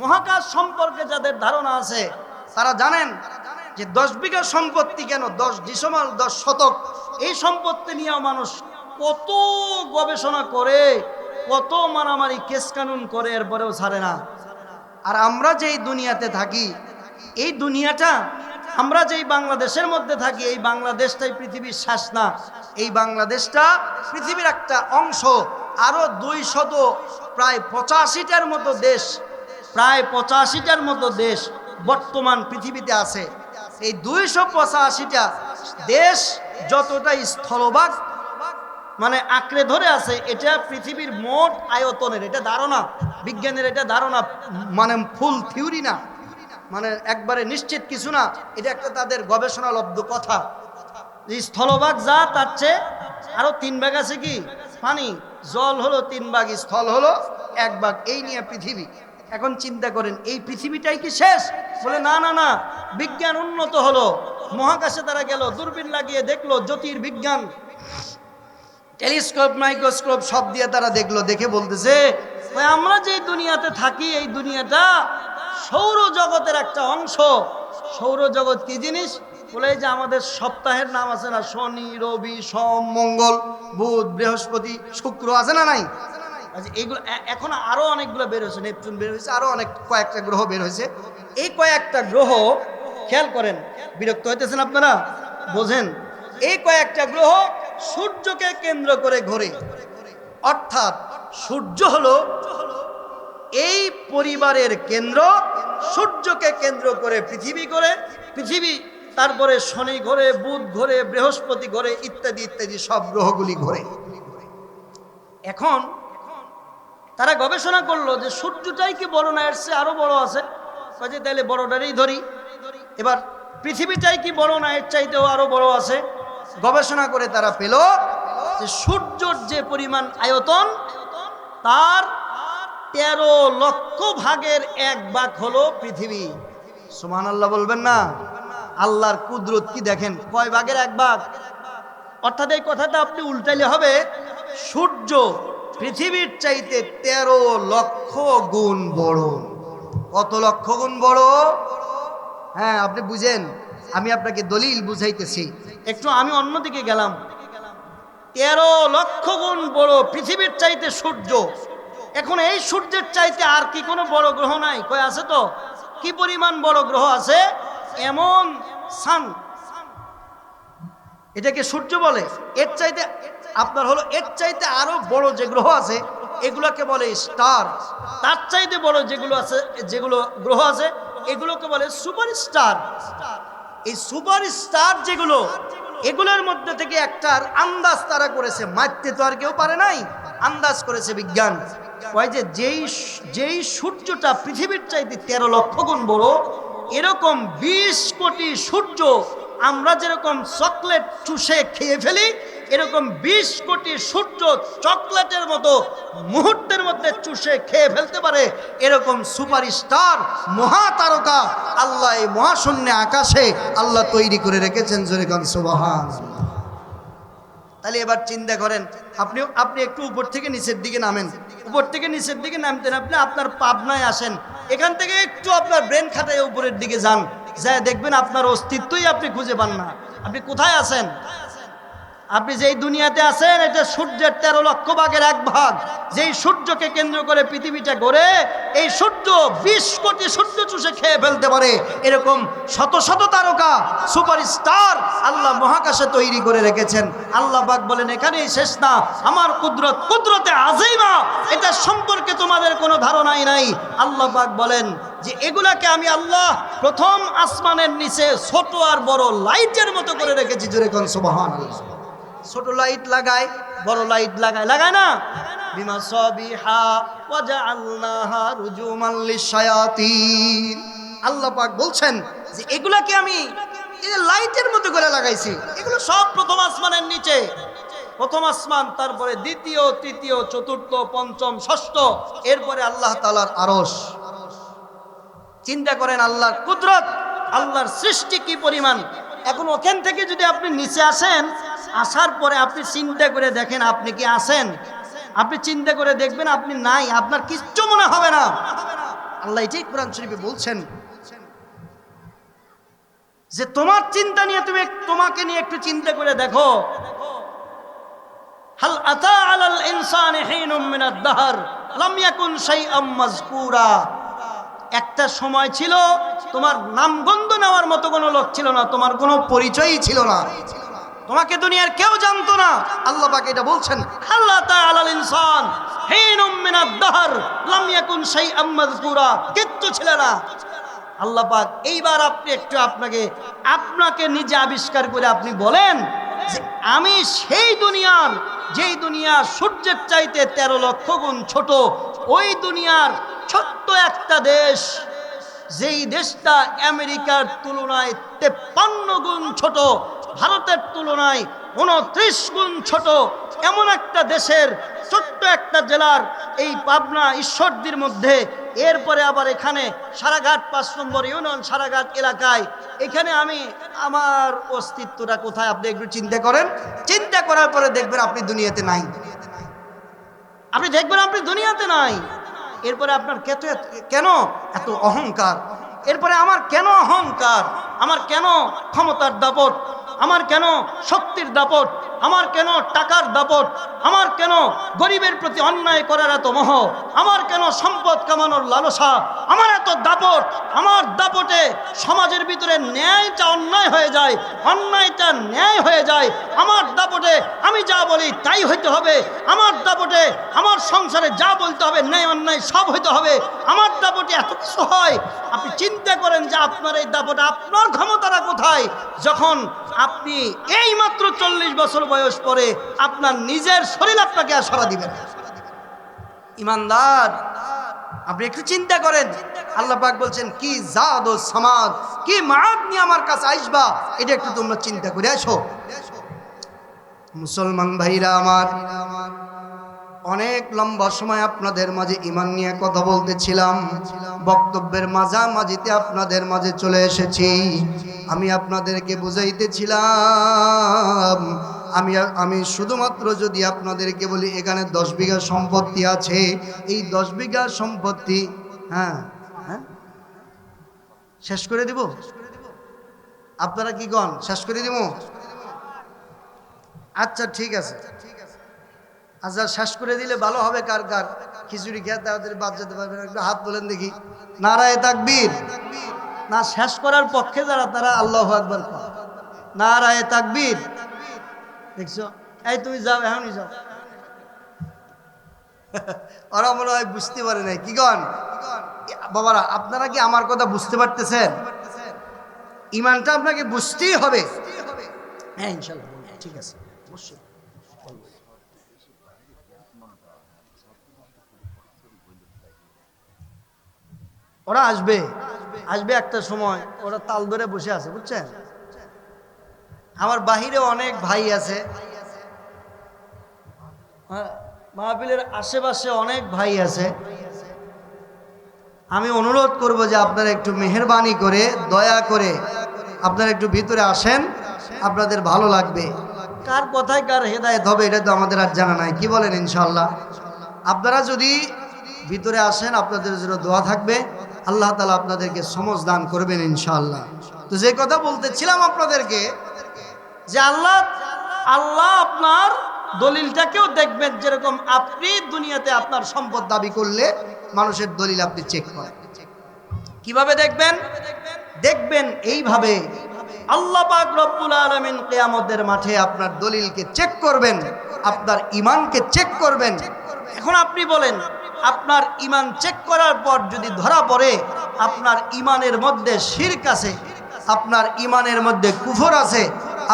মহাকাশ সম্পর্কে যাদের ধারণা আছে, তারা জানেন যে দশ বিঘা সম্পত্তি কেন দশ ডিসমাল, দশ শতক, এই সম্পত্তি নিয়ে মানুষ কত গবেষণা করে, কত মারামারি কেস কানুন করে, এরপরেও ছাড়ে না। আর আমরা যেই দুনিয়াতে থাকি, এই দুনিয়াটা, আমরা যেই বাংলাদেশের মধ্যে থাকি, এই বাংলাদেশটাই পৃথিবীর শ্বাস না। এই বাংলাদেশটা পৃথিবীর একটা অংশ আরও দুই শত, প্রায় পঁচাশিটার মতো দেশ প্রায় পঁচাশিটার মতো দেশ বর্তমান পৃথিবীতে আছে। এই দুইশো পঁচাশিটা দেশ যতটা স্থলভাগ মানে আঁকড়ে ধরে আছে, এটা পৃথিবীর মোট আয়তনের, এটা ধারণা, বিজ্ঞানের এটা ধারণা মানে ফুল থিওরি না। মানে একবারে নিশ্চিত কিছু না, এটা একটা তাদের গবেষণালব্ধ কথা। যে স্থলভাগ যা, তার চেয়ে আরও তিন ভাগ আছে কি? পানি। জল হলো তিন ভাগ, স্থল হলো এক ভাগ। এই নিয়ে পৃথিবী। এখন চিন্তা করেন, এই পৃথিবীটাই কি শেষ? বলে, না না না, বিজ্ঞান উন্নত হলো। মহাকাশে তারা গেল, দূরবীন লাগিয়ে দেখল জ্যোতির্বিজ্ঞান টেলিস্কোপ, মাইক্রোস্কোপ সব দিয়ে তারা দেখল, দেখে বলতেছে আমরা যে দুনিয়াতে থাকি, এই দুনিয়াটা সৌর জগতের একটা অংশ। সৌরজগৎ কি জিনিস? বলে যে আমাদের সপ্তাহের নাম আছে না, শনি, রবি, সোম, মঙ্গল, বুধ, বৃহস্পতি, শুক্র আছে না নাই? আচ্ছা এইগুলো এখন আরও অনেকগুলো বের হয়েছে, নেপচুন বের হয়েছে, আরও অনেক কয়েকটা গ্রহ বের হয়েছে। এই কয়েকটা গ্রহ, খেয়াল করেন, বিরক্ত হইতেছেন আপনারা? বোঝেন? এই কয়েকটা গ্রহ সূর্যকে কেন্দ্র করে ঘোরে। অর্থাৎ, সূর্য হলো এই পরিবারের কেন্দ্র, সূর্যকে কেন্দ্র করে পৃথিবী করে পৃথিবী, তারপরে শনি ঘোরে, বুধ ঘোরে, বৃহস্পতি ঘোরে, ইত্যাদি ইত্যাদি সব গ্রহগুলি ঘোরে। এখন তারা গবেষণা করল যে সূর্যটাই কি বড় না এর চেয়ে আরও বড় আছে? কাজে তাহলে বড়টারই ধরি। এবার পৃথিবীটাই কি বড় না এর চাইতেও আরও বড় আছে? গবেষণা করে তারা পেল যে সূর্যর যে পরিমাণ আয়তন, তার তেরো লক্ষ ভাগের এক ভাগ হলো পৃথিবী। সুমান আল্লাহ বলবেন না? আল্লাহর কুদরত কি দেখেন? কয় ভাগের এক ভাগ? অর্থাৎ এই কথাটা আপনি উল্টাইলে হবে, সূর্য পৃথিবীর চাইতে তেরো লক্ষ গুণ বড়। কত লক্ষ গুণ বড়? হ্যাঁ আপনি বুঝেন, আমি আপনাকে দলিল বুঝাইতেছি। একটু আমি অন্যদিকে গেলাম। তেরো লক্ষ গুণ বড় পৃথিবীর চাইতে সূর্য। এখন এই সূর্যের চাইতে আর কি কোনো বড় গ্রহ নাই? কয়, আছে তো? কি পরিমাণ বড় গ্রহ আছে? এমন সান এটাকে সূর্য বলে। এর চাইতে আপনার হলো, এর চাইতে আরও বড় যে গ্রহ আছে, এগুলোকে বলে স্টার তার চাইতে বড় যেগুলো আছে, যেগুলো গ্রহ আছে, এগুলোকে বলে সুপার স্টার এই সুপার স্টার যেগুলো, এগুলোর মধ্যে থেকে একটার আন্দাজ তারা করেছে। মারতে তো আর কেউ পারে নাই। আন্দাজ করেছে বিজ্ঞান। কয় যে যেই যেই সূর্যটা পৃথিবীর চাইতে তেরো লক্ষ গুণ বড়, এরকম বিশ কোটি সূর্য আমরা যেরকম চকলেট চুষে খেয়ে ফেলি, এরকম বিশ কোটি সূর্য চকলেটের মতো মুহূর্তের মধ্যে চুষে খেয়ে ফেলতে পারে, এরকম সুপার সুপারস্টার, মহাতারকা আল্লাহ এই মহাশূন্য আকাশে আল্লাহ তৈরি করে রেখেছেন জোরে গান সুবাহান তাহলে এবার চিন্তা করেন আপনি আপনি একটু উপর থেকে নিচের দিকে নামেন। উপর থেকে নিচের দিকে নামতেন আপনি, আপনার পাবনায় আসেন। এখান থেকে একটু আপনার ব্রেন খাটায় উপরের দিকে যান। যা দেখবেন আপনার অস্তিত্বই আপনি খুঁজে পান না। আপনি কোথায় আছেন? আপনি যেই দুনিয়াতে আছেন, এটা সূর্যের তেরো লক্ষ ভাগের এক ভাগ। যেই সূর্যকে কেন্দ্র করে পৃথিবীটা গড়ে, এই সূর্য বিশ কোটি সূর্য চুষে খেয়ে ফেলতে পারে। এরকম শত শত তারকা সুপার স্টার আল্লাহ মহাকাশে তৈরি করে রেখেছেন। আল্লাহ পাক বলেন, এখানেই শেষ না। আমার কুদরত, কুদরতে আজইমা এটা সম্পর্কে তোমাদের কোনো ধারণাই নাই। আল্লাহ পাক বলেন যে, এগুলাকে আমি আল্লাহ প্রথম আসমানের নিচে ছোট আর বড় লাইটের মতো করে রেখেছি। জোরে কোন ছোট লাইট লাগায়, বড় লাইট লাগায় লাগায় না? বিমা সবিহা ওয়াজআলনাহা রুজুমান লিশায়াতিন। আল্লাহ পাক বলছেন যে এগুলাকে আমি এই লাইটের মতো করে লাগাইছি, এগুলো সব প্রথম আসমানের নিচে। প্রথম আসমান, তারপরে দ্বিতীয়, তৃতীয়, চতুর্থ, পঞ্চম, ষষ্ঠ, এরপরে আল্লাহ তালার আরস চিন্তা করেন আল্লাহর কুদরত, আল্লাহর সৃষ্টি কি পরিমাণ? এখন ওখান থেকে যদি আপনি নিচে আসেন আসার পরে আপনি চিন্তা করে দেখেন আপনি কি আসেন আপনি চিন্তা করে দেখবেন আপনি নাই, আপনার কিচ্ছু মনে হবে না। আল্লাহ এটাই কোরআন শরীফে বলছেন যে তোমার চিন্তা নিয়ে তুমি তোমাকে নিয়ে একটু চিন্তা করে দেখো। হাল আতা আলাল ইনসানি হিনুম মিনাদ দাহর, লাম ইয়াকুন শাইআম মাযকুরা। একটা সময় ছিল, তোমার নামগন্ধ নেওয়ার মতো কোনো লোক ছিল না, তোমার কোনো পরিচয়ই ছিল না। তোমাকে দুনিয়ার কেউ জানতো না। আল্লাহ পাক এটা বলছেন, আল্লাহ তাআলাল ইনসান হিনুম মিনাদ দাহর, লাম ইয়াকুন শাইআম মাযকুরা। কিচ্ছু ছিল না। আল্লাহ পাক, এইবার আপনি একটু আপনাকে আপনাকে নিজে আবিষ্কার করে আপনি বলেন যে আমি সেই দুনিয়ার, যেই দুনিয়া সূর্যের চাইতে তেরো লক্ষ গুণ ছোট, ওই দুনিয়ার ছোট্ট একটা দেশ, যেই দেশটা আমেরিকার তুলনায় তেপ্পান্ন গুণ ছোট ভারতের তুলনায় উনত্রিশ গুণ ছোট এমন একটা দেশের ছোট্ট একটা জেলার এই পাবনা ঈশ্বরদীর মধ্যে। এরপরে আবার এখানে সারাঘাট পাঁচ নম্বর ইউনিয়ন সারাঘাট এলাকায়। এখানে আমি আমার অস্তিত্বটা কোথায় আপনি একটু চিন্তা করেন। চিন্তা করার পরে দেখবেন আপনি দুনিয়াতে নাই। আপনি দেখবেন আপনি দুনিয়াতে নাই। এরপরে আপনার কেত কেন এত অহংকার? এরপরে আমার কেন অহংকার? আমার কেন ক্ষমতার দাপট? আমার কেন শক্তির দাপট? আমার কেন টাকার দাপট? আমার কেন গরিবের প্রতি অন্যায় করার এত মোহ? আমার কেন সম্পদ কামানোর লালসা? আমার এত দাপট? আমার দাপটে সমাজের ভিতরে ন্যায়টা অন্যায় হয়ে যায়, অন্যায়টা ন্যায় হয়ে যায়। আমার দাপটে আমি যা বলি তাই হইতে হবে। আমার দাপটে আমার সংসারে যা বলতে হবে, ন্যায় অন্যায় সব হইতে হবে। আমার দাপটে এত কিছু হয়, আপনি চিন্তা করেন যে আপনার এই দাপটে, আপনার ক্ষমতাটা কোথায়? যখন আপনি এই মাত্র চল্লিশ বছর বয়স পরে আপনার নিজের শরীর আপনাকে আর সারা দিবেন ইমানদার, আপনি একটু চিন্তা করেন। আল্লাহ পাক বলছেন, কি জাদ ও সমাজ কি মাদ নিয়ে আমার কাছে আসবা? এটা একটু তোমরা চিন্তা করে আসো। মুসলমান ভাইরা আমার অনেক লম্বা সময় আপনাদের মাঝে ইমান নিয়ে কথা বলতেছিলাম। বক্তব্যের মাঝামাঝিতে আপনাদের মাঝে চলে এসেছি। আমি আপনাদেরকে বুঝাইতেছিলাম, আমি আমি শুধুমাত্র যদি আপনাদেরকে বলি, এখানে দশ বিঘা সম্পত্তি আছে। এই দশ বিঘা সম্পত্তি হ্যাঁ হ্যাঁ শেষ করে দিব? আপনারা কি কন? শেষ করে দিব? আচ্ছা ঠিক আছে। আচ্ছা শেষ করে দিলে ভালো হবে কার কার? খিচুড়ি খেয়ে তাদের বাদ যেতে পারবে। একটু হাত তোলেন দেখি। নারায় তাকবীর। না, শেষ করার পক্ষে যারা, তারা আল্লাহ আকবর নারায় তাকবীর। দেখছ? এই তুমি যাও, এখনই যাও। ওরা মনে হয় বুঝতে পারে নাই। কি কন? বাবারা, আপনারা কি আমার কথা বুঝতে পারতেছেন? ইমানটা আপনাকে বুঝতেই হবে। হ্যাঁ ইনশাল্লাহ, ঠিক আছে। অবশ্যই। ওরা আসবে আসবে একটা সময় ওরা তাল ধরে বসে আছে বুঝছেন? আমার বাহিরে অনেক ভাই আছে। হ্যাঁ, মাহফিলের আশেপাশে অনেক ভাই আছে। আমি অনুরোধ করব যে আপনারা একটু মেহরবানি করে দয়া করে আপনারা একটু ভিতরে আসেন আপনাদের ভালো লাগবে। কার কথায় কার হেদায়ত হবে এটা তো আমাদের আর জানা নাই কি বলেন ইনশাল্লাহ আপনারা যদি ভিতরে আসেন আপনাদের জন্য দোয়া থাকবে। আল্লাহ তালা আপনাদেরকে সমজ দান করবেন ইনশাল্লাহ তো যে কথা বলতেছিলাম আপনাদেরকে, যে আল্লাহ আল্লাহ আপনার দলিলটাকেও দেখবেন যেরকম আপনি দুনিয়াতে আপনার সম্পদ দাবি করলে মানুষের দলিল আপনি চেক করেন। কীভাবে দেখবেন? দেখবেন এইভাবে আল্লাহ পাক রব্বুল আলমিন কেয়ামতের মাঠে আপনার দলিলকে চেক করবেন, আপনার ইমানকে চেক করবেন এখন আপনি বলেন, আপনার ইমান চেক করার পর যদি ধরা পড়ে, আপনার ইমানের মধ্যে শিরক আছে, আপনার ইমানের মধ্যে কুফর আছে,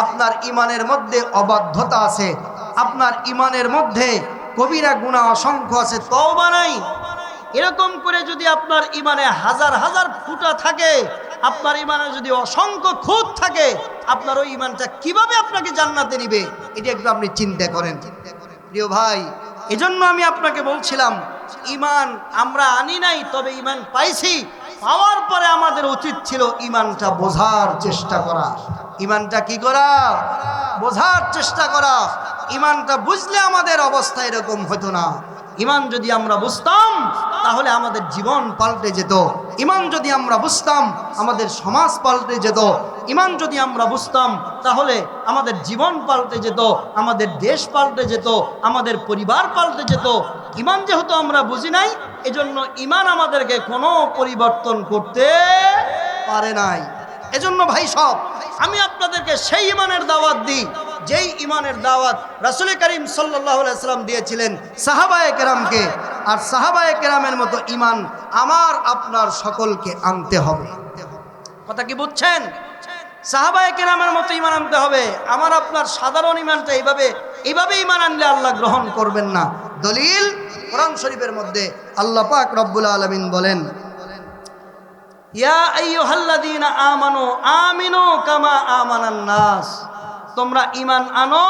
আপনার ইমানের মধ্যে অবাধ্যতা আছে, আপনার ইমানের মধ্যে কবিরা গুণা অসংখ্য আছে, তওবা নাই। এরকম করে যদি আপনার ইমানে হাজার হাজার ফুটা থাকে, আপনার ইমানে যদি অসংখ্য খুঁত থাকে, আপনার ওই ইমানটা কীভাবে আপনাকে জান্নাতে নিবে? এটা একটু আপনি চিন্তা করেন। প্রিয় ভাই এজন্য আমি আপনাকে বলছিলাম, ইমান আমরা আনি নাই, তবে ইমান পাইছি। পাওয়ার পরে আমাদের উচিত ছিল ইমানটা বোঝার চেষ্টা করা। ইমানটা কি করা? বোঝার চেষ্টা করা। ইমানটা বুঝলে আমাদের অবস্থা এরকম হতো না। ইমান যদি আমরা বুঝতাম, তাহলে আমাদের জীবন পাল্টে যেত। ইমান যদি আমরা বুঝতাম, আমাদের সমাজ পাল্টে যেত। ইমান যদি আমরা বুঝতাম, তাহলে আমাদের জীবন পাল্টে যেত, আমাদের দেশ পাল্টে যেত, আমাদের পরিবার পাল্টে যেত। ইমান যেহেতু আমরা বুঝি নাই, এজন্য ইমান আমাদেরকে কোনো পরিবর্তন করতে পারে নাই। এজন্য ভাই সব, আমি আপনাদেরকে সেই ইমানের দাওয়াত দিই। যেই ইমানের দাওয়াত রাসুল করিম সাল্লাহ সাল্লাম দিয়েছিলেন সাহাবায়ে কেরামকে, আর সাহাবায়ে কেরামের মতো ইমান আমার, আপনার সকলকে আনতে হবে। কথা কি বুঝছেন? সাহাবায়ে কেরামের মতো ইমান আনতে হবে। আমার, আপনার সাধারণ ইমানটা এইভাবে এইভাবে ইমান আনলে আল্লাহ গ্রহণ করবেন না। দলিল কোরআন শরীফের মধ্যে আল্লাহ পাক রব্বুল আলমিন বলেন, ইয়া আইয়ুহাল্লাযীনা আমানু আমিনু কামা আমানান নাস। তোমরা ইমান আনো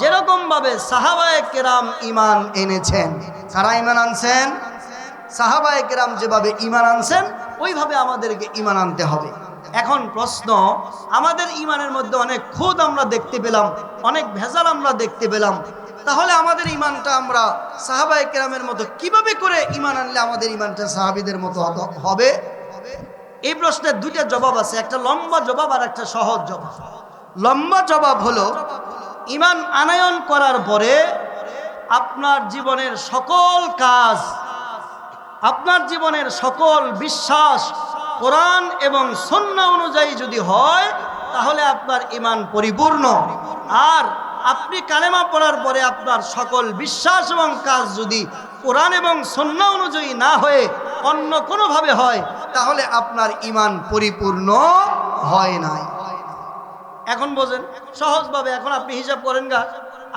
যেরকম ভাবে সাহাবায়ে কেরাম ঈমান এনেছেন। কারা ইমান আনছেন? সাহাবায়ে কেরাম যেভাবে ইমান আনছেন, ওইভাবে আমাদেরকে ইমান আনতে হবে। এখন প্রশ্ন, আমাদের ইমানের মধ্যে অনেক খুদ আমরা দেখতে পেলাম, অনেক ভেজাল আমরা দেখতে পেলাম। তাহলে আমাদের ইমানটা আমরা সাহাবায়ে কেরামের মতো কীভাবে করে ইমান আনলে আমাদের ইমানটা সাহাবিদের মতো হবে? এই প্রশ্নের দুইটা জবাব আছে, একটা লম্বা জবাব আর একটা সহজ জবাব। লম্বা জবাব হলো, ইমান আনায়ন করার পরে আপনার জীবনের সকল কাজ, আপনার জীবনের সকল বিশ্বাস, কোরআন এবং সন্না অনুযায়ী যদি হয়, তাহলে আপনার ইমান পরিপূর্ণ। আর আপনি কালেমা পড়ার পরে আপনার সকল বিশ্বাস এবং কাজ যদি কোরআন এবং সন্না অনুযায়ী না হয়ে অন্য কোনোভাবে হয়, তাহলে আপনার ইমান পরিপূর্ণ হয় নাই। এখন বোঝেন। সহজভাবে এখন আপনি হিসাব করেন গা।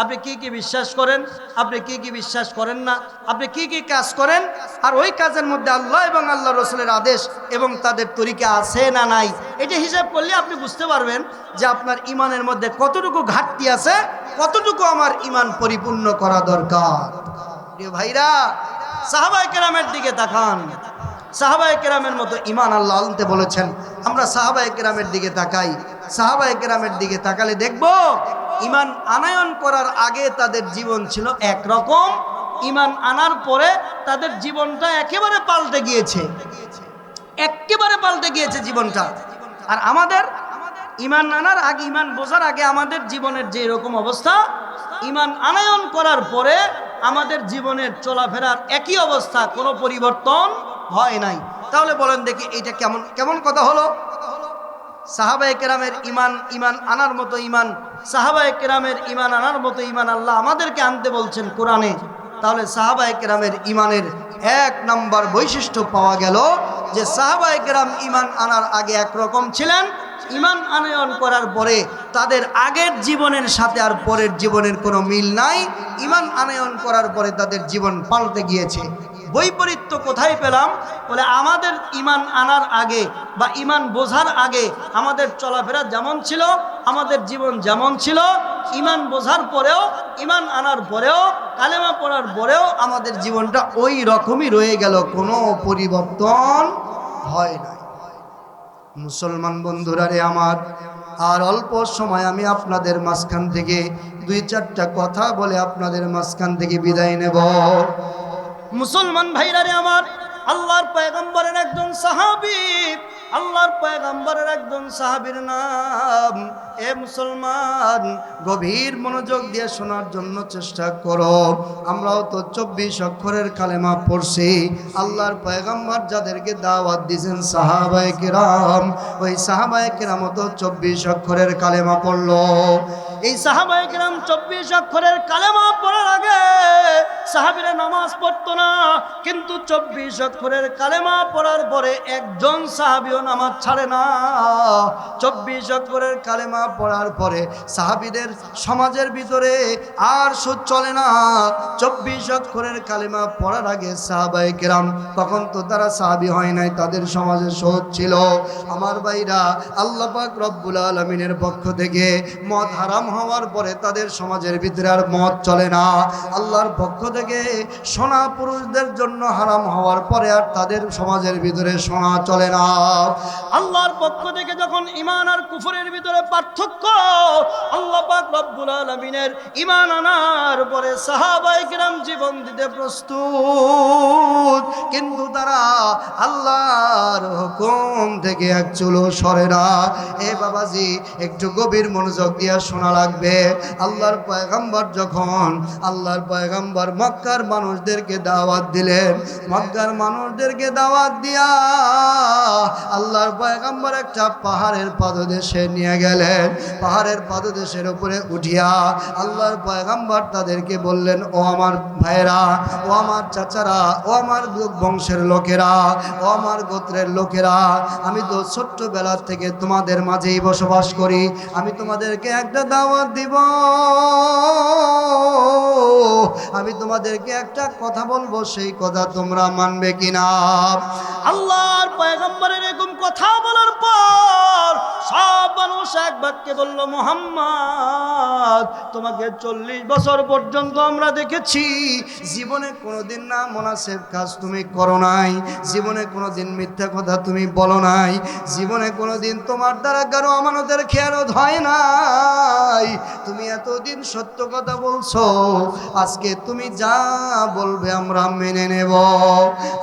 আপনি কি কি বিশ্বাস করেন, আপনি কি কি বিশ্বাস করেন না, আপনি কি কি কাজ করেন, আর ওই কাজের মধ্যে আল্লাহ এবং আল্লাহ রসুলের আদেশ এবং তাদের তরিকা আছে না নাই, এটা হিসাব করলে আপনি বুঝতে পারবেন যে আপনার ইমানের মধ্যে কতটুকু ঘাটতি আছে, কতটুকু আমার ইমান পরিপূর্ণ করা দরকার। প্রিয় ভাইরা সাহাবাই কেরামের দিকে তাকান। সাহাবাই কেরামের মতো ইমান আল্লাহ আনতে বলেছেন। আমরা সাহাবাই কেরামের দিকে তাকাই। সাহাবাই কেরামের দিকে তাকালে দেখব, ইমান আনায়ন করার আগে তাদের জীবন ছিল একরকম। ইমান আনার পরে তাদের জীবনটা একেবারে পাল্টে গিয়েছে। একেবারে পাল্টে গিয়েছে জীবনটা। আর আমাদের ইমান আনার আগে, ইমান বোঝার আগে আমাদের জীবনের যে এরকম অবস্থা, ইমান আনায়ন করার পরে আমাদের জীবনের চলাফেরার একই অবস্থা, কোনো পরিবর্তন হয় নাই। তাহলে বলেন দেখি এইটা কেমন কেমন কথা হলো? সাহাবায়ে কেরামের ইমান ইমান আনার মতো ইমান সাহাবায়ে কেরামের ইমান আনার মতো ইমান আল্লাহ আমাদেরকে আনতে বলছেন কোরআনে। তাহলে সাহাবায়ে কেরামের ইমানের এক নম্বর বৈশিষ্ট্য পাওয়া গেল যে সাহাবায়ে কেরাম ইমান আনার আগে একরকম ছিলেন ইমান আনয়ন করার পরে তাদের আগের জীবনের সাথে আর পরের জীবনের কোনো মিল নাই ইমান আনয়ন করার পরে তাদের জীবন পাল্টে গিয়েছে। বৈপরীত্য কোথায় পেলাম? বলে আমাদের ইমান আনার আগে বা ইমান বোঝার আগে আমাদের চলাফেরা যেমন ছিল, আমাদের জীবন যেমন ছিল ইমান বোঝার পরেও ইমান আনার পরেও, কালেমা পড়ার পরেও আমাদের জীবনটা ওই রকমই রয়ে গেল, কোনো পরিবর্তন হয় না মুসলমান বন্ধুরা রে আমার, আর অল্প সময় আমি আপনাদের মাঝখান থেকে দুই চারটা কথা বলে আপনাদের মাঝখান থেকে বিদায় নেব। মুসলমান ভাইরা রে আমার, আল্লাহর পয়গম্বরের একজন সাহাবী, আল্লাহর পয়গম্বরের একজন সাহাবীর নাম, এ মুসলমান, গভীর মনোযোগ দিয়ে শোনার জন্য চেষ্টা করো। আমরাও তো চব্বিশ অক্ষরের কালেমা পড়ছি। আল্লাহর পয়গম্বর যাদেরকে দাওয়াত দিয়েছেন সাহাবায়ে কিরাম, ওই সাহাবায়ে কিরাম তো চব্বিশ অক্ষরের কালেমা পড়ল। এই সাহাবায়ে কিরাম চব্বিশ অক্ষরের কালেমা পড়ার আগে সাহাবিরা নামাজ পড়তো না, কিন্তু চব্বিশ অক্ষরের কালেমা পড়ার পরে একজন সাহাবিও নামাজ ছাড়ে না। চব্বিশ অক্ষরের কালেমা পড়ার পরে সাহাবিদের সমাজের ভিতরে আর সুদ চলে না। চব্বিশ অক্ষরের কালেমা পড়ার আগে সাহাবাই কেরাম, তখন তো তারা সাহাবি হয় নাই, তাদের সমাজে সোদ ছিল। আমার ভাইরা, আল্লাহ পাক রব্বুল আলমিনের পক্ষ থেকে মদ হারাম হওয়ার পরে তাদের সমাজের ভিতরে আর মদ চলে না। আল্লাহর পক্ষ থেকে সোনা পুরুষদের জন্য হারাম হওয়ার পরে আর তাদের সমাজের ভিতরে সোনা চলে না। আল্লাহর পক্ষ থেকে যখন ইমান আর কুফরের ভিতরে পার্থক্য, আল্লাহ পাক রব্বুল আলামিনের ইমান আনার পরে সাহাবায়ে কিরাম জীবন দিতে প্রস্তুত। কিন্তু তারা আল্লাহর হুকুম থেকে এক চুলো সরে না। এ বাবাজি, একটু গভীর মনোযোগ দিয়া শোনা লাগবে। আল্লাহর পয়গাম্বর যখন, আল্লাহর পয়গাম্বর মক্কার মানুষদেরকে দাওয়াত দিলেন। মক্কার মানুষদেরকে দাওয়াত দিয়া আল্লাহর পয়গাম্বর একটা পাহাড়ের পাদদেশে নিয়ে গেলেন। পাহাড়ের পাদদেশের উপরে উঠিয়া আল্লাহর পয়গাম্বর তাদেরকে বললেন, ও আমার ভাইয়েরা, ও আমার চাচারা, ও আমার বংশের লোকেরা, ও আমার গোত্রের লোকেরা, আমি তো ছোট্টবেলার থেকে তোমাদের মাঝেই বসবাস করি। আমি তোমাদেরকে একটা দাওয়াত দিব। আমি তোমাদেরকে একটা কথা বলব, সেই কথা তোমরা মানবে কিনা? আল্লাহর পয়গম্বরের এরকম কথা বলার পর সব মানুষ এক বাক্যে বলল, মোহাম্মদ, তোমাকে চল্লিশ বছর পর্যন্ত আমরা দেখেছি। জীবনে কোনোদিন না মোনাসেব কাজ তুমি করো নাই। জীবনে কোনোদিন মিথ্যা কথা তুমি বলো নাই। জীবনে কোনোদিন তোমার দ্বারা কারও আমানতের খেয়ালত হয় নাই। তুমি এতদিন সত্য কথা বলছো, আজকে তুমি যা বলবে আমরা মেনে নেব।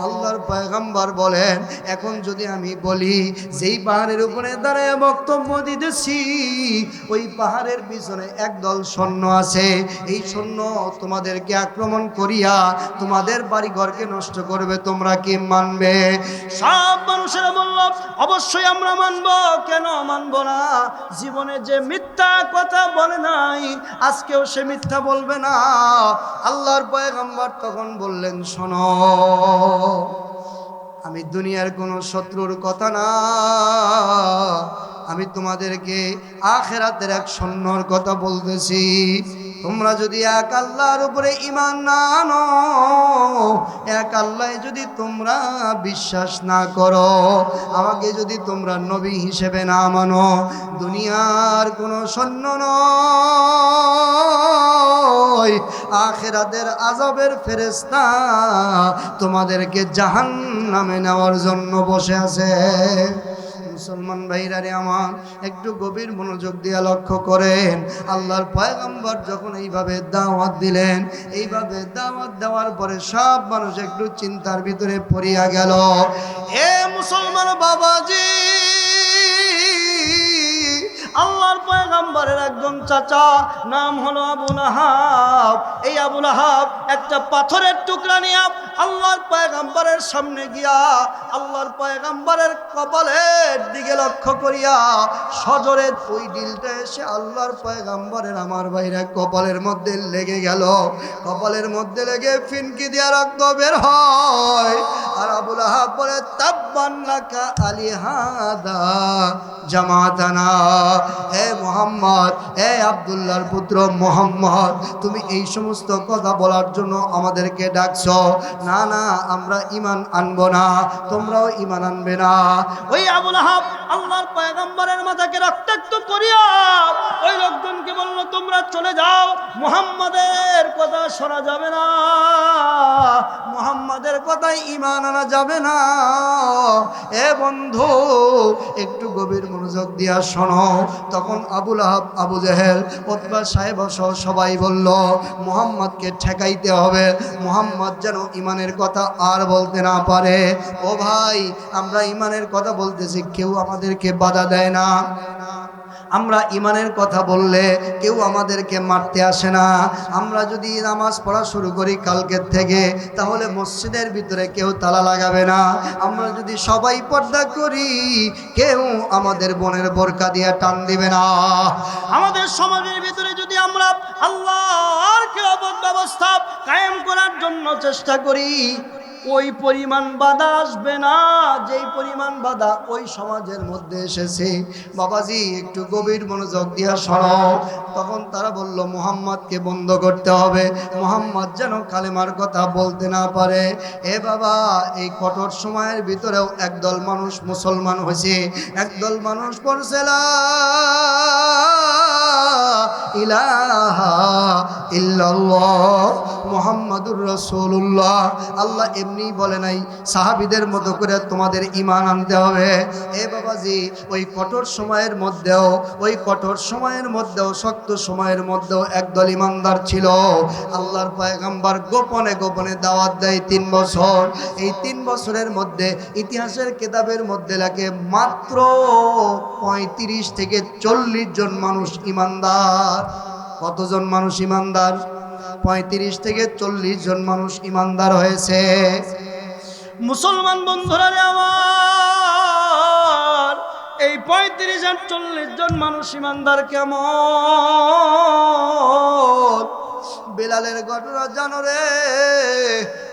আল্লাহর পয়গম্বর বলেন, এখন যদি আমি বলি, যেই পাহাড়ের উপরে দাঁড়ায় বক্তব্য দিতেছি, ওই পাহাড়ের পিছনে একদল সৈন্য আছে। এই সৈন্য তোমাদেরকে আক্রমণ করিয়া তোমাদের বাড়ি ঘরকে নষ্ট করবে, তোমরা কি মানবে? সব মানুষেরা বলল, অবশ্যই আমরা মানব। কেন মানব না? জীবনে যে মিথ্যা কথা বলে নাই, আজকেও সে মিথ্যা বলবে না। আল্লাহর পয়গম্বর তখন বললেন, শোনো, আমি দুনিয়ার কোনো শত্রুর কথা না। আমি তোমাদেরকে আখেরাতের এক সৈন্যর কথা বলতেছি। তোমরা যদি এক আল্লাহর উপরে ইমান না আনো, এক আল্লাহ যদি তোমরা বিশ্বাস না করো, আমাকে যদি তোমরা নবী হিসেবে না মানো, দুনিয়ার কোনো সৈন্য নয়, আখেরাতের আজাবের ফেরেস্তা তোমাদেরকে জাহান নামে নেওয়ার জন্য বসে আছে। মুসলমান ভাইরা রে আমার, একটু গভীর মনোযোগ দিয়ে লক্ষ্য করেন। আল্লাহর পয়গম্বর যখন এইভাবে দাওয়াত দিলেন, এইভাবে দাওয়াত দেওয়ার পরে সব মানুষ একটু চিন্তার ভিতরে পড়িয়া গেল। এ মুসলমান বাবাজি! আল্লাহর পয়গাম্বরের একজন চাচা, নাম হলো আবু লাহাব। এই আবু লাহাব একটা পাথরের টুকরা নিয়ে আল্লাহর পয়গাম্বরের সামনে গিয়া আল্লাহর পয়গাম্বরের কপালের দিকে লক্ষ্য করিয়া সজরে ওই ডিলটা এসে আল্লাহর পয়গাম্বরের আমার বাইরে কপালের মধ্যে লেগে গেল। কপালের মধ্যে লেগে ফিনকি দিয়া রক্ত বের হয়। আর আবুল আহাব বলে তাব্বান্নাকা আলী হাদা। জামাতানা। হে মোহাম্মদ, হে আবদুল্লাহর পুত্র মোহাম্মদ, তুমি এই সমস্ত কথা বলার জন্য আমাদেরকে ডাকছো। না না, আমরা ইমান আনব না, তোমরাও ইমান আনবে না। ওই আবুল আহাব, আল্লাহর পয়গম্বরের মাথাকে রক্তাক্ত করিয়া ওই লোকজনকে বলল, তোমরা চলে যাও, মুহাম্মাদের কথা শোনা যাবে না, মোহাম্মদের কথায় ইমান আনা যাবে না। এ বন্ধু, একটু গভীর মনোযোগ দিয়া শোনো। তখন আবুল আহাব আবু জেহেল ওতবা সাহেব সহ সবাই বলল, মোহাম্মদকে ঠেকাইতে হবে। মোহাম্মদ যেন ইমানের কথা আর বলতে না পারে। ও ভাই, আমরা ইমানের কথা বলতেছি, কেউ আমাদেরকে বাধা দেয় না। আমরা ইমানের কথা বললে কেউ আমাদেরকে মারতে আসে না। আমরা যদি নামাজ পড়া শুরু করি কালকের থেকে, তাহলে মসজিদের ভিতরে কেউ তালা লাগাবে না। আমরা যদি সবাই পর্দা করি, কেউ আমাদের বোনের বোরকা দিয়ে টান দিবে না। আমাদের সমাজের ভিতরে যদি আমরা আল্লাহর খেলাফত ব্যবস্থা কায়েম করার জন্য চেষ্টা করি ওই পরিমাণ বাধা আসবে না, যেই পরিমাণ বাধা ওই সমাজের মধ্যে এসেছে। বাবাজি, একটু গভীর মনোযোগ দিয়া সরো তখন তারা বলল, মোহাম্মদকে বন্ধ করতে হবে। মোহাম্মদ যেন কালেমার কথা বলতে না পারে। এ বাবা, এই কঠোর সময়ের ভিতরেও একদল মানুষ মুসলমান হয়েছে। একদল মানুষ পড়ছে ইলাহা ইল্লাল্লাহ মুহাম্মাদুর রাসূলুল্লাহ। আল্লাহ এমনি বলে নাই, সাহাবীদের মতো করে তোমাদের ঈমান আনতে হবে। এ বাবাজি, ওই কঠোর সময়ের মধ্যেও, ওই কঠোর সময়ের মধ্যেও, শক্ত সময়ের মধ্যেও একদল ইমানদার ছিল। আল্লাহর পয়গাম্বার গোপনে গোপনে দাওয়াত দেয় তিন বছর। এই তিন বছরের মধ্যে ইতিহাসের কেতাবের মধ্যে লাগে মাত্র পঁয়ত্রিশ থেকে চল্লিশ জন মানুষ ইমানদার কতজন মানুষ ইমানদার? পঁয়ত্রিশ থেকে চল্লিশ জন মানুষ ইমানদার হয়েছে। মুসলমান বন্ধুরা আমার, এই পঁয়ত্রিশ আর চল্লিশ জন মানুষ ইমানদার কেমন? বেলালের ঘটনা জানো রে?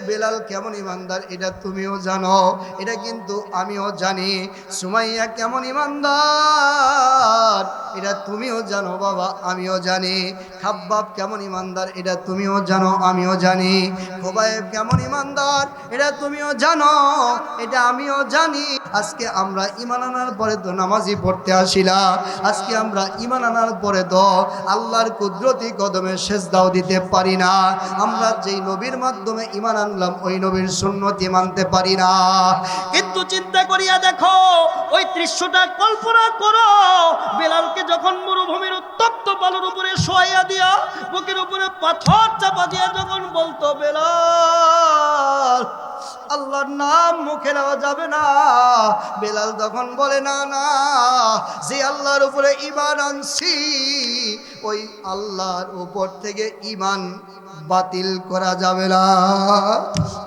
বেলাল কেমন ইমানদার, এটা তুমিও জানো। এটা কিন্তু আমিও জানি। সুমাইয়া কেমন ইমানদার, এটা তুমিও জানো বাবা, আমিও জানি। খাব্বাব কেমন ইমানদার, এটা তুমিও জানো, আমিও জানি। খোবায়েব কেমন ইমানদার, এটা তুমিও জানো। এটা আমিও জানি। আজকে আমরা ইমান আনার পরে তো নামাজি পড়তে আসিলা আজকে আমরা ইমান আনার পরে তো আল্লাহর কুদরতি কদমে শেষ দাও দিতে পারি না। আমরা যেই নবীর মাধ্যমে ইমান আনলাম, ওই নবীর সুন্নতি মানতে পারি না। কিন্তু চিন্তা করিয়া দেখো, ওই দৃশ্যটা কল্পনা করো। বেলালকে যখন মরুভূমির উত্তপ্ত বালুর উপরে শোয়াইয়া দিয়া, বুকের উপরে পাথর চাপা দিয়া যখন বলতো, বেলাল, আল্লাহর নাম মুখে নেওয়া যাবে না। বেলাল তখন বলে, না না, যে আল্লাহর উপরে ইমান আনছি, ওই আল্লাহর উপর থেকে ইমান one বাতিল করা যাবে না।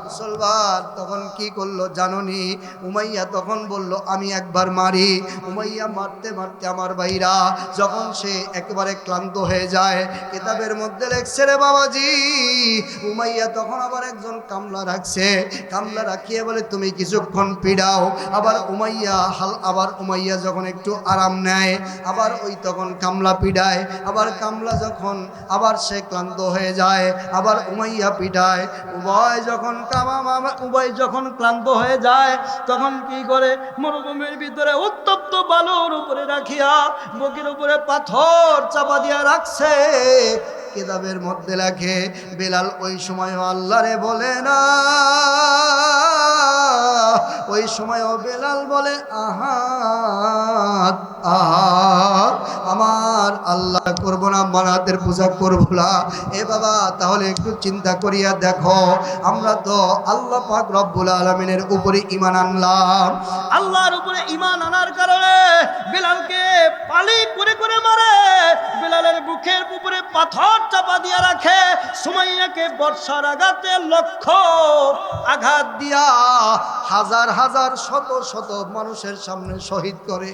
মুসলমান তখন কি করল জাননি? উমাইয়া তখন বলল, আমি একবার মারি। উমাইয়া মারতে মারতে আমার ভাইরা যখন সে একেবারে ক্লান্ত হয়ে যায়, কিতাবের মধ্যে লেখছে, রে বাবাজি। উমাইয়া তখন আবার একজন কামলা রাখছে। কামলা রাখিয়ে বলে, তুমি কিছুক্ষণ পিড়াও। আবার উমাইয়া, হাল, আবার উমাইয়া যখন একটু আরাম নেয়, আবার ওই তখন কামলা পিড়ায়। আবার কামলা যখন, আবার সে ক্লান্ত হয়ে যায়। আবার উমাইয়া পিটায়। উভয় যখন উভয় যখন ক্লান্ত হয়ে যায়, তখন কি করে? মরুভূমির ভিতরে উত্তপ্ত বালুর উপরে রাখিয়া বুকের উপরে পাথর চাপা দিয়া রাখছে। কেতাবের মধ্যে লেখে, বেলাল ওই সময় আল্লাহরে বলে না। ওই সময়ও বেলাল বলে আহাত আহাত আমার আল্লাহ করব না মানাতের পূজা করব না। এ বাবা, তাহলে একটু চিন্তা করিয়া দেখো, আমরা তো আল্লাহ পাক রব্বুল আলমিনের উপরে ইমান আনলাম। আল্লাহর উপরে ইমান আনার কারণে বিলালকে পালি করে করে মারে। বিলালের বুকের উপরে পাথর চাপা দিয়া রাখে। সুমাইয়াকে বর্ষার আঘাতে লক্ষ্য আঘাত দিয়া হাজার হাজার শত শত মানুষের সামনে শহীদ করে।